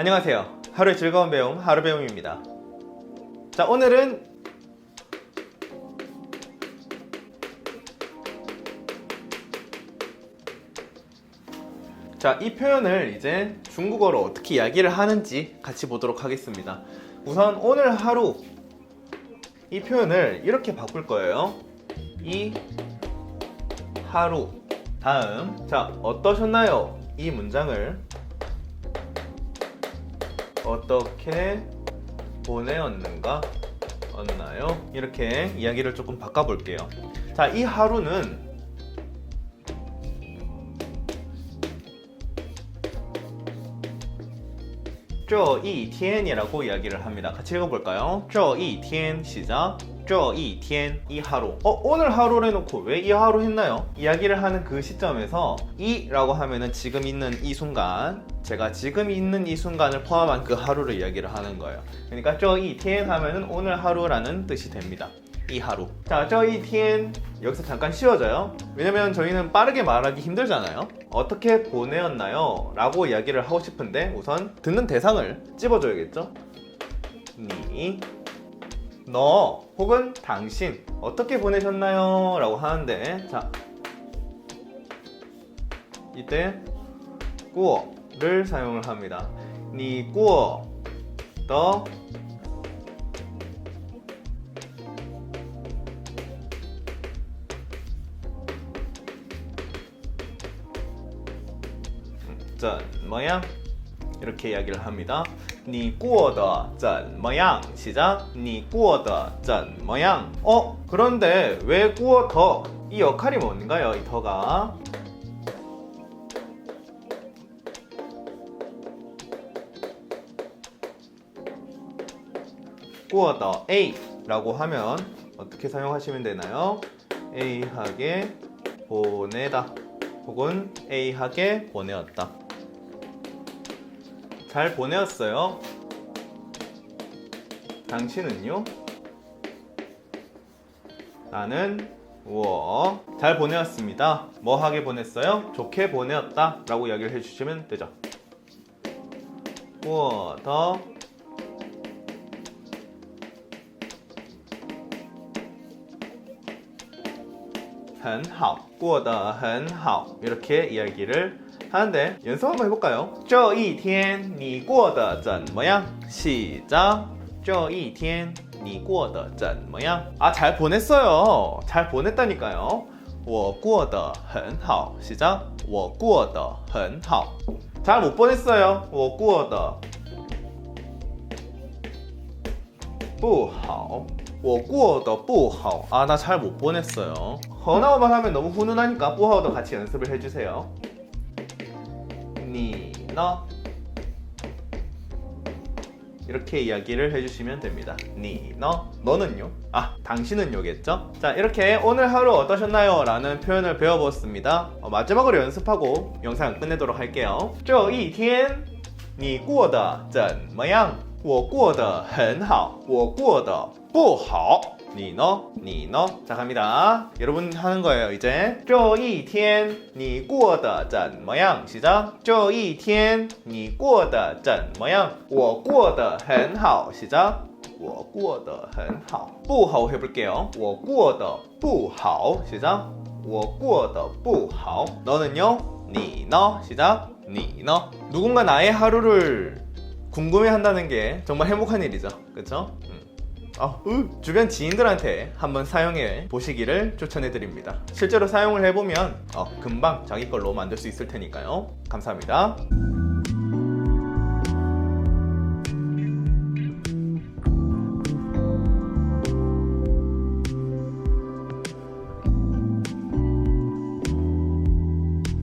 안녕하세요. 하루의 즐거운 배움 하루 배움입니다. 자 오늘은 자, 이 표현을 이제 중국어로 어떻게 이야기를 하는지 같이 보도록 하겠습니다. 우선 오늘 하루 이 표현을 이렇게 바꿀 거예요. 이 하루 다음 자 어떠셨나요? 이 문장을 어떻게 보내었는가 었나요? 이렇게 이야기를 조금 바꿔볼게요. 자, 이 하루는 저一天이라고 이야기를 합니다. 같이 읽어볼까요? 这一天 시작. 这一天이 하루. 어 오늘 하루를 해놓고 왜 이 하루 했나요? 이야기를 하는 그 시점에서 이라고 하면은 지금 있는 이 순간, 제가 지금 있는 이 순간을 포함한 그 하루를 이야기를 하는 거예요. 그러니까 这一天 하면은 오늘 하루라는 뜻이 됩니다. 이 하루 자, 저희 TN 여기서 잠깐 쉬어져요. 왜냐면 저희는 빠르게 말하기 힘들잖아요. 어떻게 보내었나요? 라고 이야기를 하고 싶은데 우선 듣는 대상을 찝어줘야겠죠? 니, 너 혹은 당신 어떻게 보내셨나요? 라고 하는데 자 이때 꾸어를 사용을 합니다. 니 꾸어 더 전 뭐야? 이렇게 이야기를 합니다. 你过得怎么样? 시작. 你过得怎么样? 어? 그런데 왜 过더? 이 역할이 뭔가요? 이 더가? 꾸어더 A라고 하면 어떻게 사용하시면 되나요? A하게 보내다 혹은 A하게 보내었다. 잘 보내었어요. 당신은요? 나는 우어 잘 보내었습니다. 뭐 하게 보냈어요? 좋게 보내었다 라고 이야기를 해주시면 되죠. 우어 더很好过得很好 이렇게 이야기를 하는데 연습 한번 해볼까요? 这一天你过得怎么样? 시작 这一天你过得怎么样? 아 잘 보냈어요 잘 보냈다니까요 我过得很好 시작 我过得很好잘 못 보냈어요 我过得不好我过得不好 아 나 잘 못 보냈어요 허나오만 하면 너무 훈훈하니까 뿌하오도 같이 연습을 해주세요 니너 이렇게 이야기를 해주시면 됩니다 니너 너는요? 아 당신은요겠죠? 자 이렇게 오늘 하루 어떠셨나요? 라는 표현을 배워보았습니다 어, 마지막으로 연습하고 영상 끝내도록 할게요 这一天你过得怎么样？我过得很好，我过得不好。 你呢？你呢？자 갑니다. 여러분 하는 거예요 이제. 这一天你过得怎么样？ 시작. 这一天你过得怎么样？我过得很好。 시작. 我过得很好。不好 해볼게요. 我过得不好。 시작. 我过得不好。 너는요? 你呢? 시작. 你呢? 누군가 나의 하루를 궁금해 한다는 게 정말 행복한 일이죠. 그쵸? 음. 아, 으, 주변 지인들한테 한번 사용해 보시기를 추천해 드립니다. 실제로 사용을 해보면 어, 금방 자기 걸로 만들 수 있을 테니까요. 감사합니다.